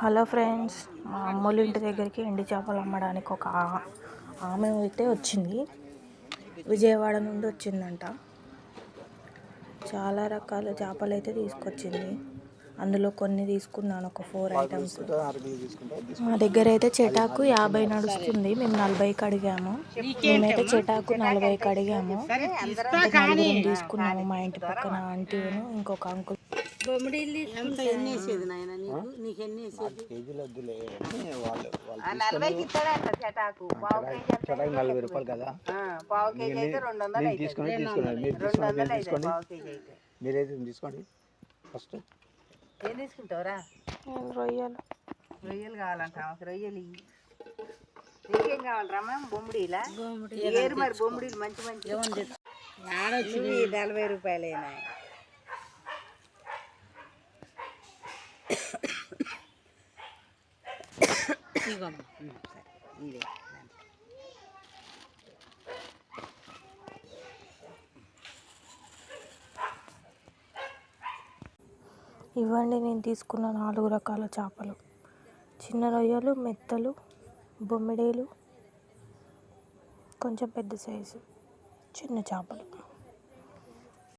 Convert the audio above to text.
Hello friends మా అమ్మోళ్ళ ఇంటి దగ్గరికి ఎండి చేపలు అమ్మడానికి ఒక ఆమె అయితే వచ్చింది. విజయవాడ నుండి వచ్చిందంట. చాలా రకాల చేపలు అయితే తీసుకొచ్చింది. అందులో కొన్ని తీసుకున్నాను ఒక ఫోర్ ఐటమ్స్. మా దగ్గర అయితే చెటాకు యాభై నడుస్తుంది. మేము నలభైకి అడిగాము. మేమైతే చెటాకు నలభైకి అడిగాము. తీసుకున్నాము మా ఇంటి పక్కన ఆంటీను ఇంకొక అంకుల్ ఎన్ని వేసేది నాయన నీకు? నీకు ఎన్ని వేసేది కేజీలు వద్దులే. అని వాళ్ళు వాళ్ళు ఆ నలభైకి ఇస్తాడంట చెటాకు పావు కేజీ అంటే చటాకి నలభై రూపాయలు కదా? ఆ, పావు కేజీ అయితే రెండు వందలు తీసుకొని తీసుకోండి మీరు రెండు తీసుకోండి పావు కేజీ అయితే. మీరైతే తీసుకోండి. ఫస్ట్. ఏం తీసుకుంటావురా? రొయ్యలు. రొయ్యలు కావాలంట రొయ్యలు ఇయ్యి. నీకేం కావాలరా బొమ్మిడిలా? ఏరు మరి బొమ్మిడిలు మంచి మంచి. నలభై రూపాయలేనా? ఇదే ఇవ్వండి నేను తీసుకున్న నాలుగు రకాల చేపలు. చిన్న రొయ్యలు మెత్తలు బొమ్మిడేలు కొంచెం పెద్ద సైజు చిన్న చేపలు.